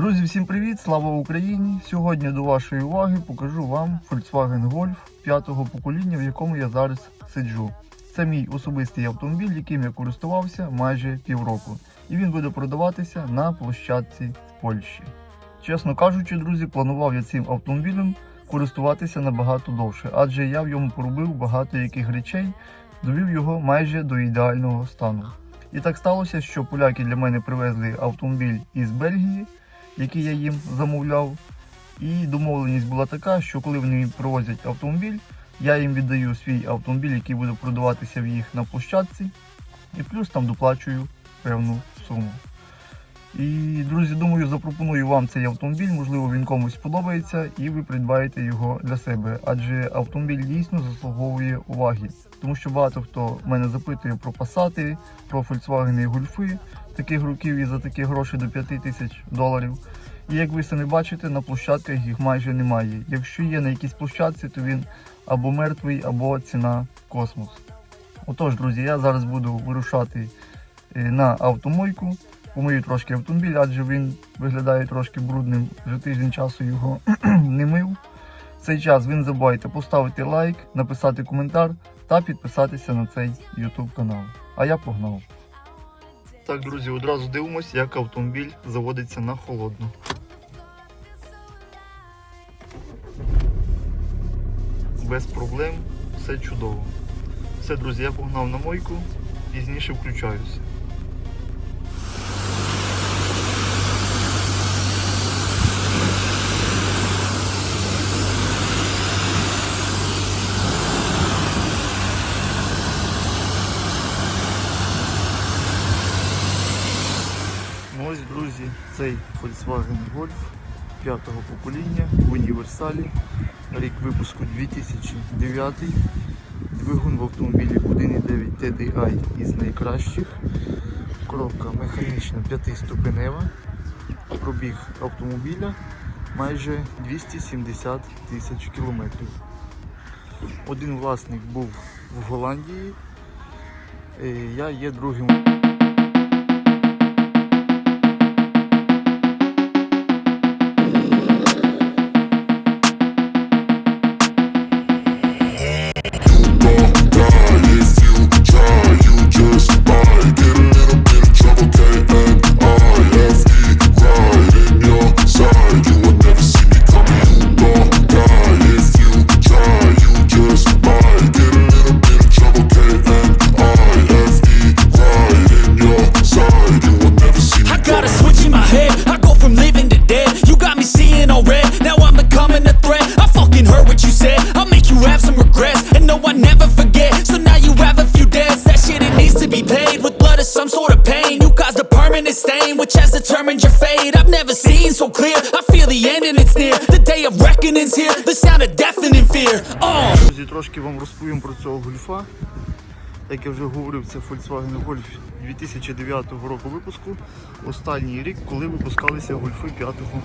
Друзі, всім привіт! Слава Україні! Сьогодні до вашої уваги покажу вам Volkswagen Golf п'ятого покоління, в якому я зараз сиджу. Це мій особистий автомобіль, яким я користувався майже півроку. І він буде продаватися на площадці в Польщі. Чесно кажучи, друзі, планував я цим автомобілем користуватися набагато довше, адже я в йому поробив багато яких речей, довів його майже до ідеального стану. І так сталося, що поляки для мене привезли автомобіль із Бельгії, який я їм замовляв. І домовленість була така, що коли вони привозять автомобіль, я їм віддаю свій автомобіль, який буде продаватися в їх на площадці, і плюс там доплачую певну суму. І, друзі, думаю, запропоную вам цей автомобіль, можливо, він комусь сподобається, і ви придбаєте його для себе. Адже автомобіль дійсно заслуговує уваги. Тому що багато хто мене запитує про пасати, про Volkswagen і гольфи таких років і за такі гроші до 5 тисяч доларів. І як ви самі бачите, на площадках їх майже немає. Якщо є на якійсь площадці, то він або мертвий, або ціна космос. Отож, друзі, я зараз буду вирушати е, на автомойку, помию трошки автомобіль, адже він виглядає трошки брудним. Вже тиждень часу його не мив. В цей час ви не забувайте поставити лайк, написати коментар та підписатися на цей YouTube канал. А я погнав. Так, друзі, одразу дивимося, як автомобіль заводиться на холодну. Без проблем, все чудово. Все, друзі, я погнав на мойку, пізніше включаюся. Ну ось, друзі, цей Volkswagen Golf п'ятого покоління в універсалі. Рік випуску 2009. Двигун в автомобілі 1.9 TDI із найкращих. Коробка механічна 5-ступенева. Пробіг автомобіля майже 270 тисяч кілометрів. Один власник був в Голландії. Е, Я є другим. Yeah. Трошки вам розповім про цього гольфа. Як я вже говорив, це Volkswagen Golf 2009 року випуску. Останній рік, коли випускалися гольфи п'ятого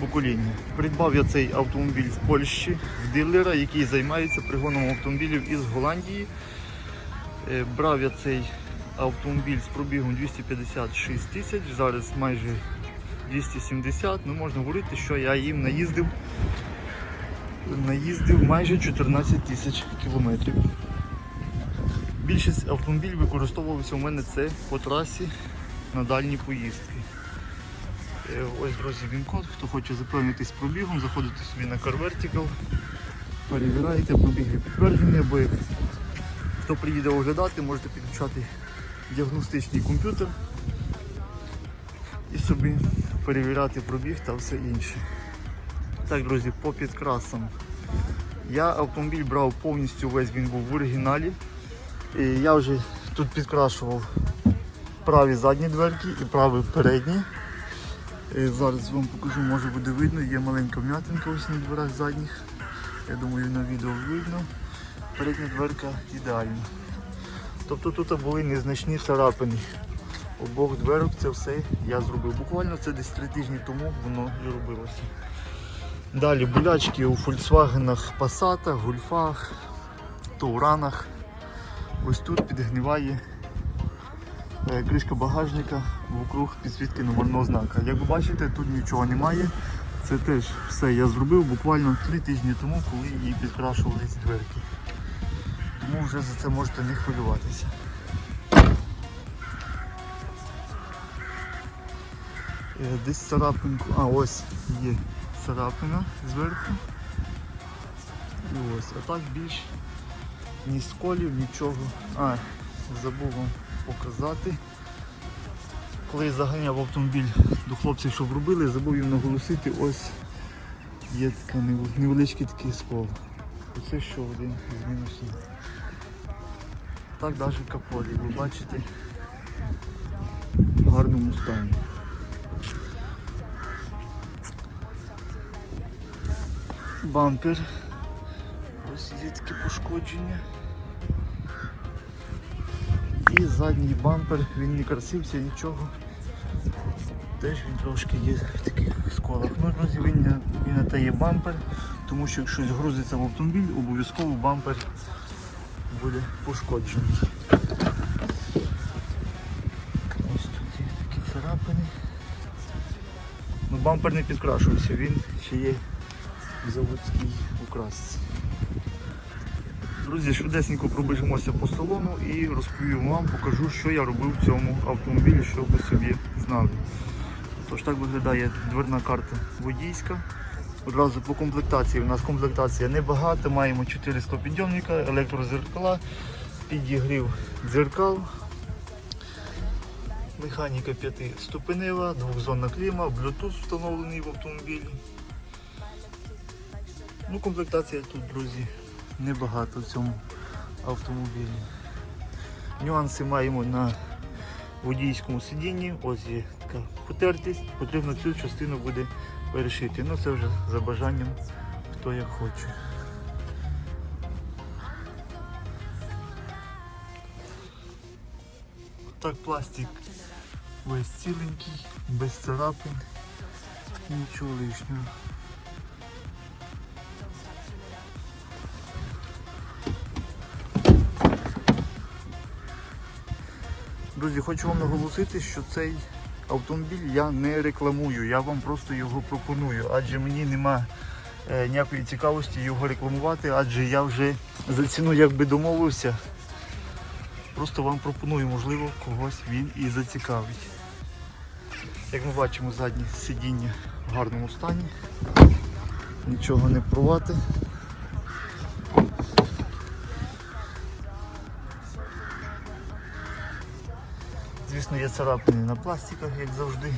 покоління. Придбав я цей автомобіль в Польщі в дилера, який займається пригоном автомобілів із Голландії. Е, Брав я цей автомобіль з пробігом 256 тисяч, зараз майже 270. Ну можна говорити, що я їм наїздив наїздив майже 14 тисяч кілометрів. Більшість автомобілів використовувався у мене це по трасі на дальні поїздки. Е, Ось, друзі, він код. Хто хоче запевнитись пробігом, заходите собі на Car Vertical, перевіряєте пробіги підтверджені, або хто приїде оглядати, можете підключати діагностичний комп'ютер і собі перевіряти пробіг та все інше. Так, друзі, по підкрасам. Я автомобіль брав повністю весь, він був в оригіналі. І я вже тут підкрашував праві задні дверки і праві передні. І зараз вам покажу, може буде видно, є маленька вм'ятинка ось на дверах задніх. Я думаю на відео видно. Передня дверка ідеальна. Тобто тут були незначні царапини. Обох дверок це все я зробив. Буквально це десь три тижні тому воно і робилося. Далі болячки у Volkswagen, Passat, Гольфах, Тауранах. Ось тут підгниває Е, Кришка багажника вокруг підсвітки номерного знака. Як ви бачите, тут нічого немає. Це теж все я зробив буквально три тижні тому, коли її підкрашували ці дверки. Тому вже за це можете не хвилюватися. Е, Десь царапинку. А, ось є царапина зверху. І ось. А так більш ні сколів, нічого. А, забув вам показати. Коли я заганяв автомобіль до хлопців, щоб робили, забув їм наголосити, ось є така невеличкий такий скол. Оце що один з мінусів. Так навіть капот, як ви бачите, в гарному стані. Бампер. Ось є такі пошкодження. І задній бампер, він не красився, нічого. Теж він трошки є в таких сколах. Ну, друзі, він, не- те є бампер, тому що якщо грузиться в автомобіль, обов'язково бампер буде пошкоджений. Ось тут є такі царапини. Ну, бампер не підкрашувався, він ще є в заводській украсці. Друзі, швидесенько пробіжимося по салону і розповім вам, покажу, що я робив в цьому автомобілі, щоб ви собі знали. Тож так виглядає дверна карта водійська. Одразу по комплектації. У нас комплектація небагата, маємо 4 стопідйомника, електрозеркала, підігрів дзеркал, механіка 5 ступенева, двохзонна кліма, Bluetooth встановлений в автомобілі. Ну, комплектація тут, друзі, небагато в цьому автомобілі. Нюанси маємо на водійському сидінні. Ось є така потертість, потрібно цю частину буде перешити. Ну це вже за бажанням, хто як хоче. Так, пластик весь ціленький, без царапин, нічого лишнього. Друзі, хочу вам наголосити, що цей автомобіль я не рекламую, я вам просто його пропоную, адже мені нема е, ніякої цікавості його рекламувати, адже я вже за ціну якби домовився. Просто вам пропоную, можливо, когось він і зацікавить. Як ми бачимо, заднє сидіння в гарному стані, нічого не порвати. Звісно, є царапини на пластиках, як завжди.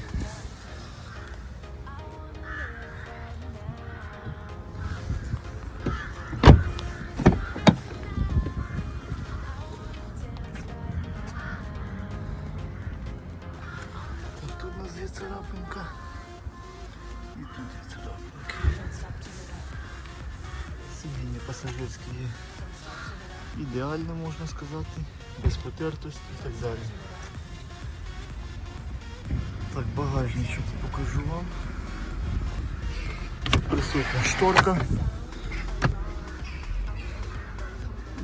Так, тут у нас є царапинка. І тут є царапинки. Сидіння пасажирське є ідеальне, можна сказати, без потертості і так далі. Багажничок покажу вам. Присутня шторка.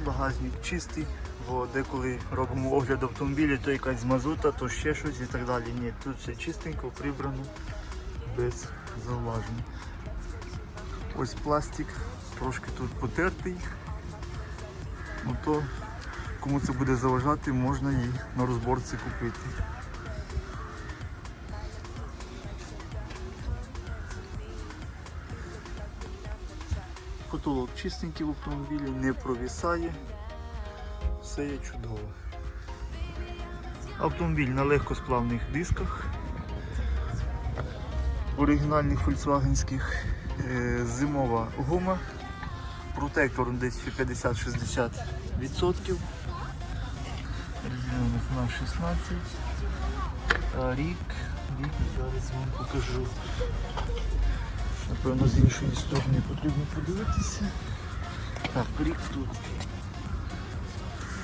Багажник чистий, бо деколи робимо огляд автомобіля, то якась мазута, то ще щось і так далі. Ні, тут все чистенько, прибрано, без зауважень. Ось пластик, трошки тут потертий. Ну то кому це буде заважати, можна її на розборці купити. Потолок чистенький в автомобілі, не провісає. Все є чудово. Автомобіль на легкосплавних дисках. Оригінальних фольксвагенських. Е, Зимова гума. Протектор десь 50-60%. Резина на 16. Рік, рік зараз вам покажу. Напевно, з іншої сторони потрібно подивитися. Так, рік тут.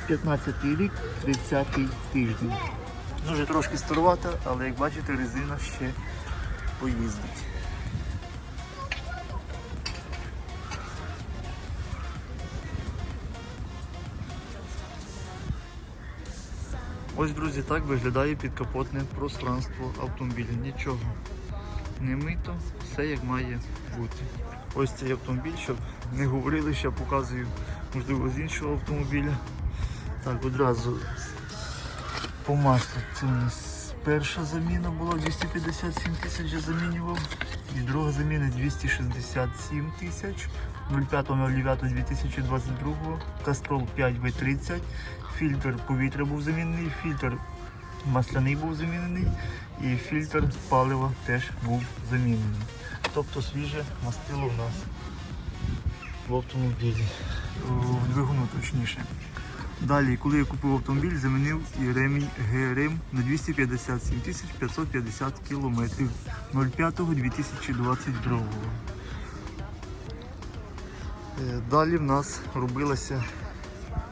15 й рік, 30 й тиждень. Дуже трошки старувата, але як бачите, резина ще поїздить. Ось, друзі, так виглядає підкапотне пространство автомобіля. Нічого не мито, все як має бути. Ось цей автомобіль, щоб не говорили, що показую, можливо, з іншого автомобіля. Так, одразу по маслу. Це у нас перша заміна була 257 тисяч я замінював. І друга заміна 267 тисяч 05.09.2022. Кастрол 5В30. Фільтр повітря був замінений, фільтр масляний був замінений і фільтр палива теж був замінений. Тобто свіже мастило в нас в автомобілі, в двигуну точніше. Далі, коли я купив автомобіль, замінив і ремінь ГРМ на 257 тисяч 550 кілометрів 05.2022. Е, Далі в нас робилася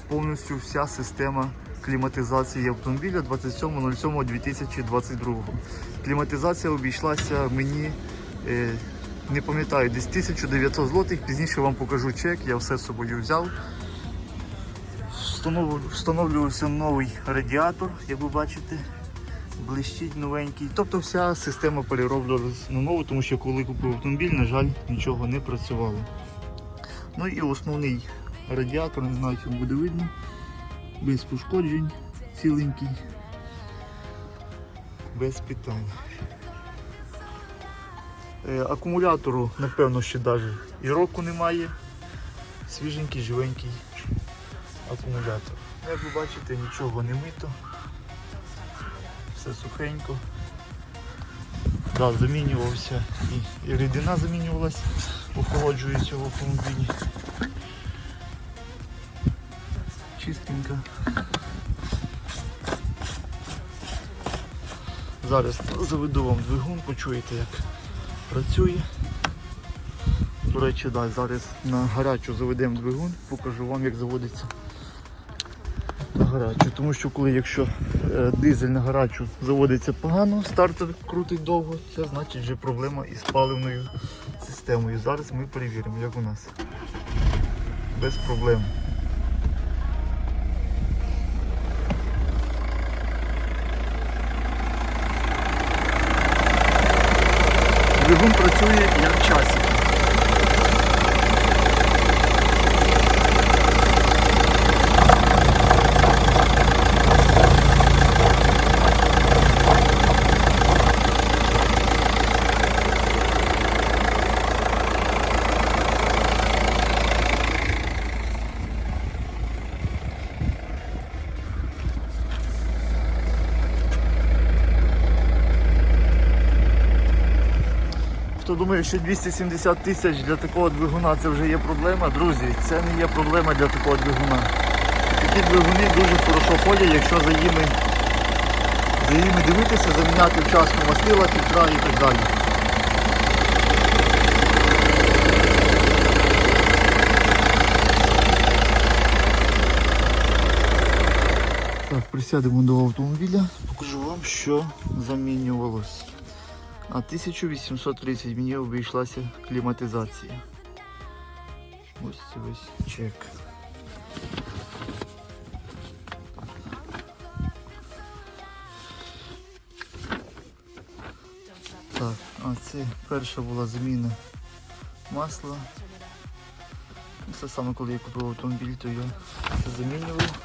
повністю вся система кліматизації автомобіля 27.07.2022. Кліматизація обійшлася мені, е, не пам'ятаю, десь 1900 злотих. Пізніше вам покажу чек, я все з собою взяв. Встановлювався новий радіатор, як ви бачите, блищить новенький. Тобто вся система перероблювалася на нову, тому що коли купив автомобіль, на жаль, нічого не працювало. Ну і основний радіатор, не знаю, чи буде видно, без пошкоджень, ціленький, без питань. Е, акумулятору, напевно, ще навіть і року немає. Свіженький, живенький акумулятор. Як ви бачите, нічого не мито, все сухенько. Да, замінювався і, і рідина замінювалась, охолоджується в автомобілі. Чистенько. Зараз заведу вам двигун, почуєте як працює. До речі, да, зараз на гарячу заведемо двигун, покажу вам як заводиться на гарячу. Тому що коли якщо е, дизель на гарячу заводиться погано, стартер крутить довго, це значить вже проблема із паливною системою. Зараз ми перевіримо, як у нас. Без проблем. Двигун працює як. Хто думає, що 270 тисяч для такого двигуна це вже є проблема, друзі, це не є проблема для такого двигуна. Такі двигуни дуже хорошо ходять, якщо за ними, за ними дивитися, заміняти вчасно мастила, фільтра і так далі. Так, присядемо до автомобіля, покажу вам, що замінювалось. А 1830 мені обійшлася кліматизація. Ось це ось чек. Так, а це перша була заміна масла. Це саме коли я купив автомобіль, то я це замінював,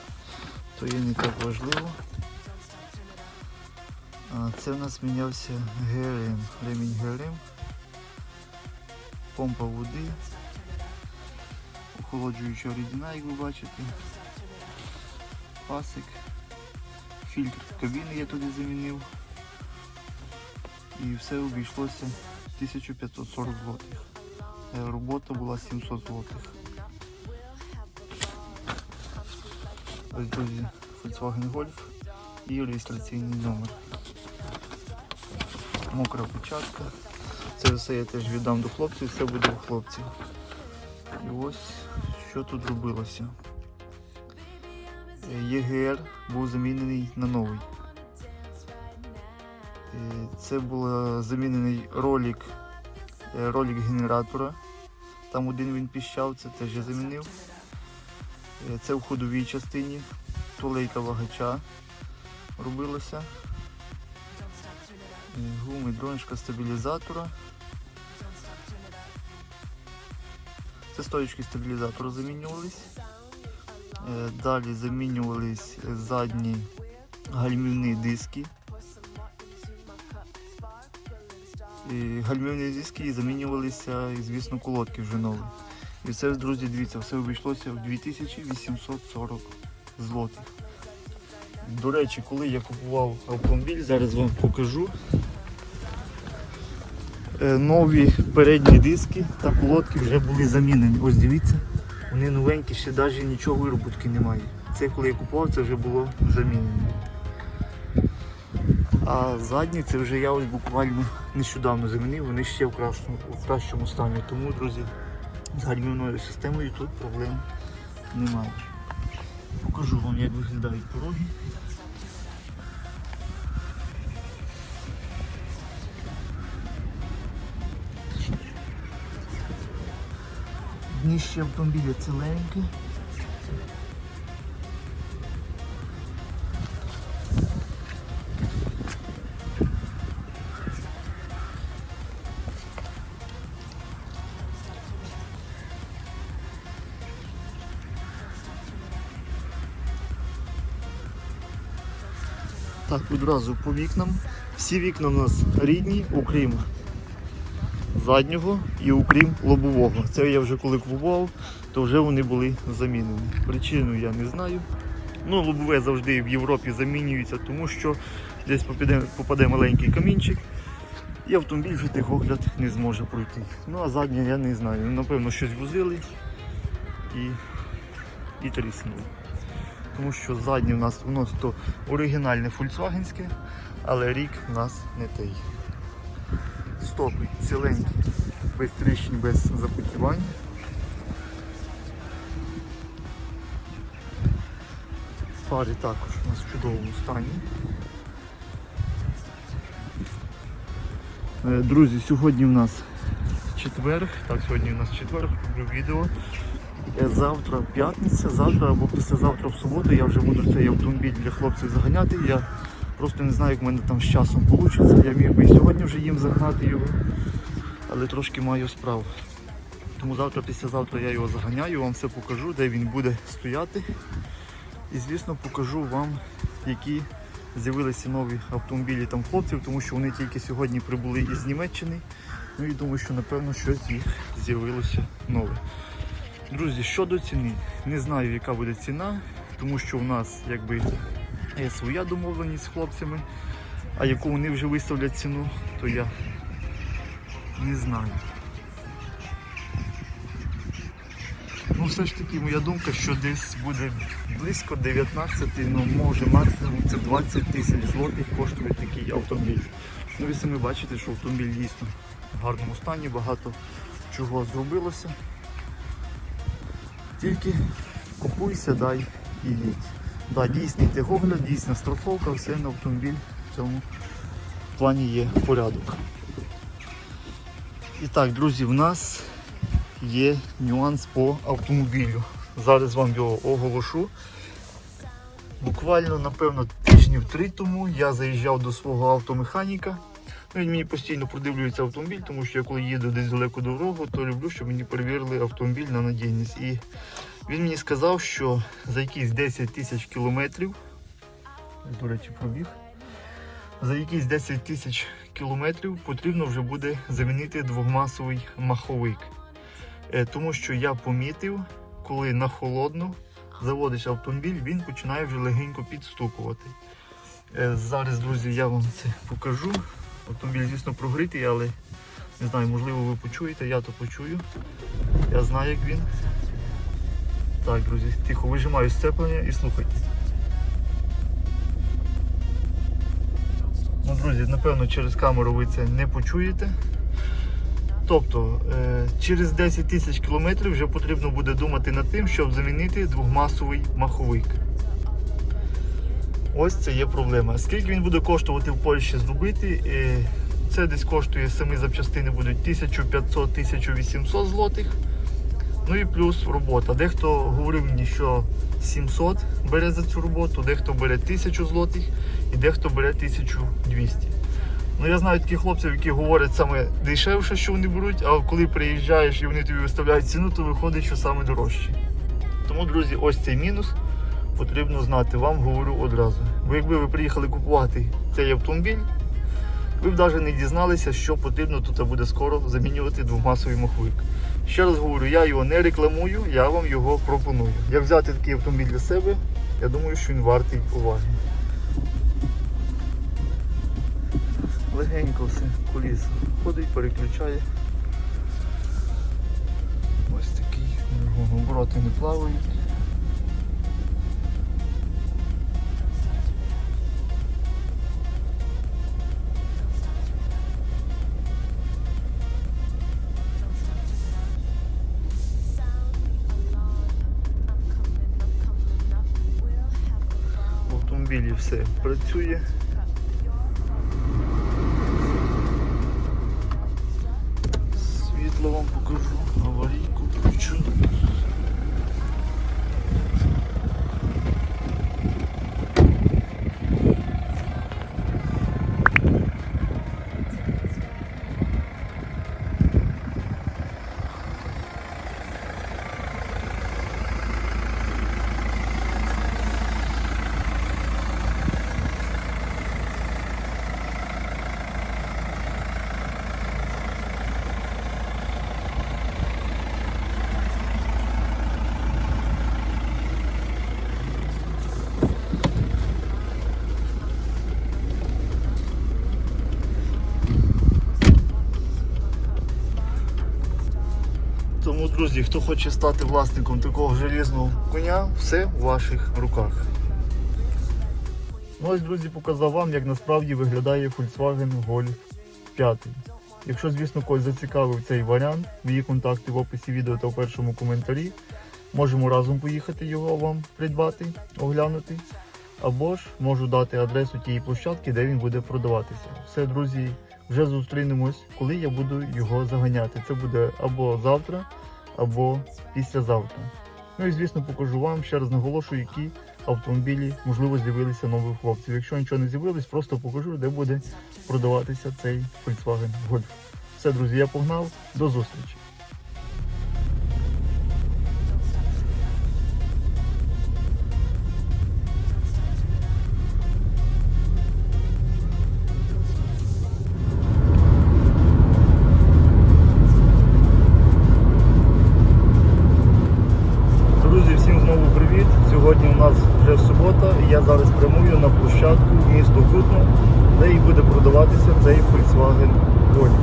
то є не так важливо. Це в нас мінявся ГРМ, ремінь ГРМ, помпа води, охолоджуюча рідина, як ви бачите, пасик, фільтр кабіни я туди замінив. І все обійшлося 1540 злотих. Е, Робота була 700 злотих. Ось друзі, Volkswagen Golf і реєстраційний номер мокра початка. Це все я теж віддам до хлопців, все буде у хлопців. І ось що тут робилося. Е, ЄГР був замінений на новий. Е, Це був замінений ролик, е, ролик генератора. Там один він піщав, це теж я замінив. Це в ходовій частині, тулейка вагача. робилося. Гуми, дрончика стабілізатора. Це стоечки стабілізатора замінювались. Е, Далі замінювались задні гальмівні диски. І гальмівні диски замінювалися, і, звісно, колодки вже нові. І це, друзі, дивіться, все обійшлося в 2840 злотих. До речі, коли я купував автомобіль, зараз вам покажу. Е, Нові передні диски та колодки вже були замінені. Ось дивіться, вони новенькі, ще навіть нічого вироботки немає. Це коли я купував, це вже було замінено. А задні це вже я ось буквально нещодавно замінив, вони ще в кращому, в кращому стані. Тому, друзі, з гальмівною системою тут проблем немає. Покажу вам, як виглядають пороги. Дніще автомобіля ціленьке. Так, відразу по вікнам. Всі вікна у нас рідні, окрім заднього і окрім лобового. Це я вже коли купував, то вже вони були замінені. Причину я не знаю. Ну, лобове завжди в Європі замінюється, тому що десь попаде, попаде маленький камінчик і автомобіль вже техогляд не зможе пройти. Ну а заднє я не знаю. Напевно, щось возили і, і тріснули. Тому що заднє у нас воно то оригінальне фольксвагенське, але рік у нас не той. Стопи ціленькі, без тріщин, без запотівань. Фари також у нас в чудовому стані. Е, Друзі, сьогодні в нас четвер. Так, сьогодні у нас четвер, роблю відео. Е, Завтра п'ятниця, завтра або післязавтра в суботу я вже буду цей автомобіль для хлопців заганяти. Я просто не знаю, як в мене там з часом вийде. Я міг би і сьогодні вже їм загнати його, але трошки маю справ. Тому завтра, післязавтра я його заганяю, вам все покажу, де він буде стояти. І звісно покажу вам, які з'явилися нові автомобілі там хлопців, тому що вони тільки сьогодні прибули із Німеччини. Ну і думаю, що напевно щось їх з'явилося нове. Друзі, щодо ціни, не знаю, яка буде ціна, тому що у нас якби є своя домовленість з хлопцями, а яку вони вже виставлять ціну, то я не знаю. Ну, все ж таки, моя думка, що десь буде близько 19, ну може максимум це 20 тисяч злотих коштує такий автомобіль. Ну ви самі бачите, що автомобіль дійсно в гарному стані, багато чого зробилося. Тільки купуйся, дай і їдь. Да, дійсний техогляд, дійсна страховка, все на автомобіль в цьому плані є порядок. І так, друзі, в нас є нюанс по автомобілю. Зараз вам його оголошу. Буквально, напевно, тижнів три тому я заїжджав до свого автомеханіка. Ну, Він мені постійно продивлюється автомобіль, тому що я коли їду десь далеку дорогу, то люблю, щоб мені перевірили автомобіль на надійність. І він мені сказав, що за якісь 10 тисяч кілометрів, до речі, пробіг, за якісь 10 тисяч кілометрів потрібно вже буде замінити двохмасовий маховик. Е, Тому що я помітив, коли на холодну заводиш автомобіль, він починає вже легенько підстукувати. Е, Зараз, друзі, я вам це покажу. Автомобіль, звісно, прогрітий, але не знаю, можливо, ви почуєте, я то почую. Я знаю, як він. Так, друзі, тихо, вижимаю сцеплення і слухайте. Ну, друзі, напевно, через камеру ви це не почуєте. Тобто, е, через 10 тисяч кілометрів вже потрібно буде думати над тим, щоб замінити двохмасовий маховик. Ось це є проблема. Скільки він буде коштувати в Польщі зробити? Е, Це десь коштує самі запчастини будуть 1500-1800 злотих. Ну і плюс робота. Дехто говорив мені, що 700 бере за цю роботу, дехто бере 1000 злотих. і дехто бере 1200. Ну я знаю таких хлопців, які говорять саме дешевше, що вони беруть, а коли приїжджаєш і вони тобі виставляють ціну, то виходить, що саме дорожче. Тому, друзі, ось цей мінус потрібно знати, вам говорю одразу. Бо якби ви приїхали купувати цей автомобіль, ви б навіть не дізналися, що потрібно тут буде скоро замінювати двомасовий маховик. Ще раз говорю, я його не рекламую, я вам його пропоную. Як взяти такий автомобіль для себе, я думаю, що він вартий уваги. Легенько все, коліс ходить, переключає. Ось такий, обороти не плавають. Все працює. Світло вам покажу, аварійку включу. Тому, друзі, хто хоче стати власником такого желізного коня, все в ваших руках. Ну ось, друзі, показав вам, як насправді виглядає Volkswagen Golf 5. Якщо, звісно, когось зацікавив цей варіант, мої контакти в описі відео та в першому коментарі. Можемо разом поїхати його вам придбати, оглянути. Або ж можу дати адресу тієї площадки, де він буде продаватися. Все, друзі, вже зустрінемось, коли я буду його заганяти. Це буде або завтра, або післязавтра. Ну і звісно покажу вам, ще раз наголошую, які автомобілі можливо з'явилися нових хлопців. Якщо нічого не з'явилось, просто покажу, де буде продаватися цей Volkswagen Golf. Все, друзі, я погнав. До зустрічі. Зараз прямую на площадку в місто Кутно, де і буде продаватися цей Volkswagen Golf.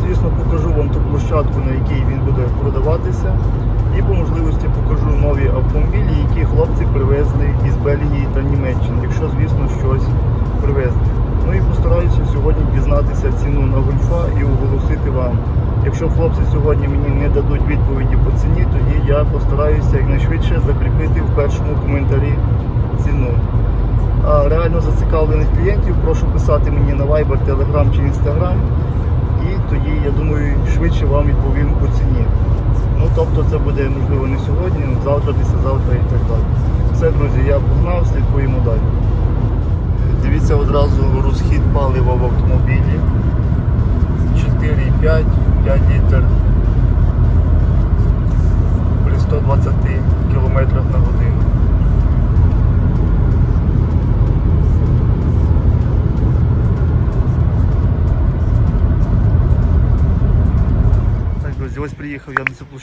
Звісно, покажу вам ту площадку, на якій він буде продаватися. І по можливості покажу нові автомобілі, які хлопці привезли із Бельгії та Німеччини, якщо, звісно, щось привезли. Ну і постараюся сьогодні дізнатися ціну на гольфа і оголосити вам. Якщо хлопці сьогодні мені не дадуть відповіді по ціні, тоді я постараюся якнайшвидше закріпити в першому коментарі ціну. А реально зацікавлених клієнтів прошу писати мені на Viber, Telegram чи Instagram. І тоді, я думаю, швидше вам відповім по ціні. Ну, тобто це буде можливо не сьогодні, завтра, післязавтра і так далі. Все, друзі, я погнав, слідкуємо далі. Дивіться одразу розхід палива в автомобілі.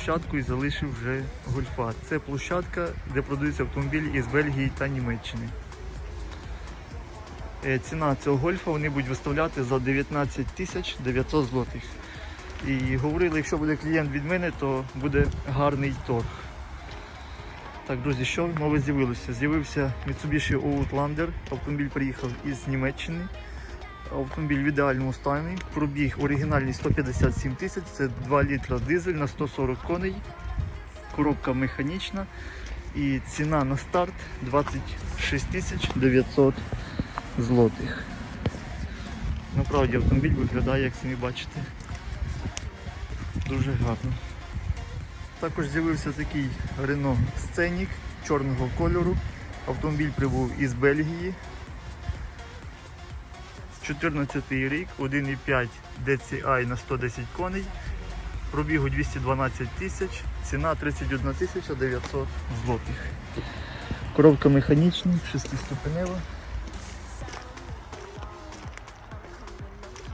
Площадку і залишив вже гольфа. Це площадка, де продаються автомобілі із Бельгії та Німеччини. Е, Ціна цього гольфа вони будуть виставляти за 19 тисяч 900 злотих. І говорили, якщо буде клієнт від мене, то буде гарний торг. Так, друзі, що нове з'явилося? З'явився Mitsubishi Outlander. Автомобіль приїхав із Німеччини. Автомобіль в ідеальному стані. Пробіг оригінальний 157 тисяч, це 2 літра дизель на 140 коней. Коробка механічна. І ціна на старт 26 тисяч 900 злотих. Насправді автомобіль виглядає, як самі бачите, дуже гарно. Також з'явився такий Renault Scenic чорного кольору. Автомобіль прибув із Бельгії. 14 рік, 1,5 DCI на 110 коней, пробігу 212 тисяч, ціна 31 тисяча 900 злотих. Коробка механічна, шестиступенева.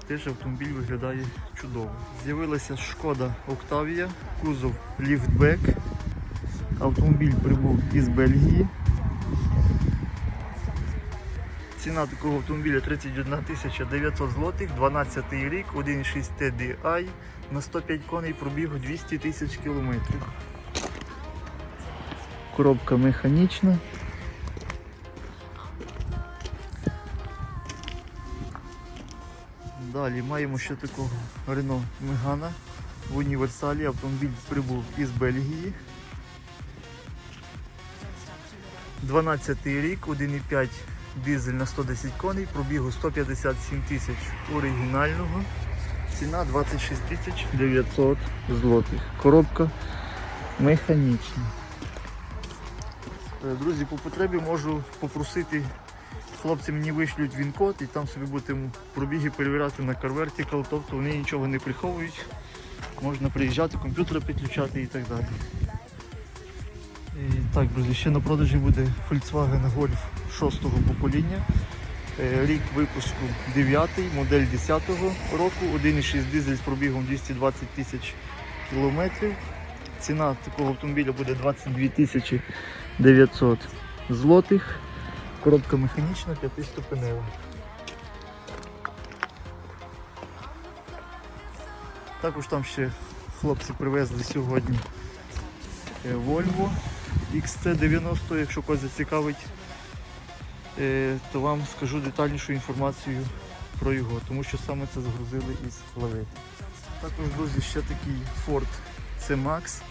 Теж автомобіль виглядає чудово. З'явилася шкода Октавія, кузов ліфтбек. Автомобіль прибув із Бельгії. Ціна такого автомобіля 31 тисяча 900 злотих, 12 рік, 1,6 TDI на 105 коней пробігу 200 тисяч кілометрів. Коробка механічна. Далі маємо ще такого Renault Megane в універсалі. Автомобіль прибув із Бельгії. 12 рік, 1,5 дизель на 110 коней, пробігу 157 тисяч оригінального. Ціна 26 тисяч 900 злотих. Коробка механічна. Е, Друзі, по потребі можу попросити, хлопці мені вишлють він-код і там собі будемо пробіги перевіряти на Car Vertical, тобто вони нічого не приховують. Можна приїжджати, комп'ютери підключати і так далі. І так, друзі, ще на продажі буде Volkswagen Golf 6-го покоління. Е, Рік випуску 9, модель 10-го року, 1,6 дизель з пробігом 220 тисяч кілометрів. Ціна такого автомобіля буде 22 тисячі 900 злотих. Коробка механічна, 5-ступенева. Також там ще хлопці привезли сьогодні е, Volvo XC90, якщо когось зацікавить, е, то вам скажу детальнішу інформацію про його, тому що саме це загрузили із лавети. Також, друзі, ще такий Ford C-Max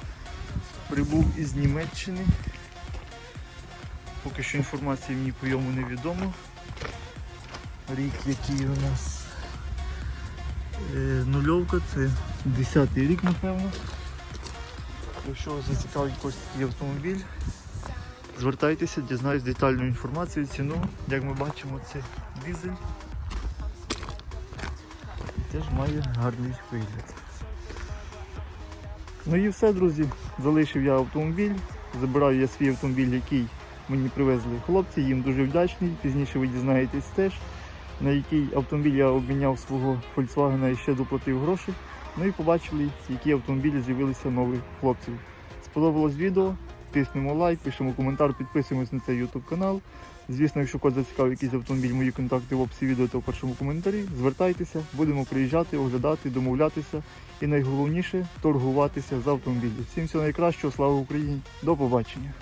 прибув із Німеччини. Поки що інформації мені по йому невідомо. Рік, який у нас е, нульовка, це 10-й рік, напевно. Якщо вас зацікавить якийсь такий автомобіль, звертайтеся, дізнаюсь детальну інформацію, ціну. Як ми бачимо, це дизель. Теж має гарний вигляд. Ну і все, друзі. Залишив я автомобіль. Забираю я свій автомобіль, який мені привезли хлопці, їм дуже вдячний. Пізніше ви дізнаєтесь теж, на який автомобіль я обміняв свого Volkswagen і ще доплатив гроші. Ну і побачили, які автомобілі з'явилися нових хлопців. Сподобалось відео, тиснемо лайк, пишемо коментар, підписуємось на цей YouTube канал. Звісно, якщо когось зацікавив якийсь автомобіль, мої контакти в описі відео та в першому коментарі. Звертайтеся, будемо приїжджати, оглядати, домовлятися і найголовніше торгуватися з автомобілів. Всім всього найкращого, слава Україні! До побачення!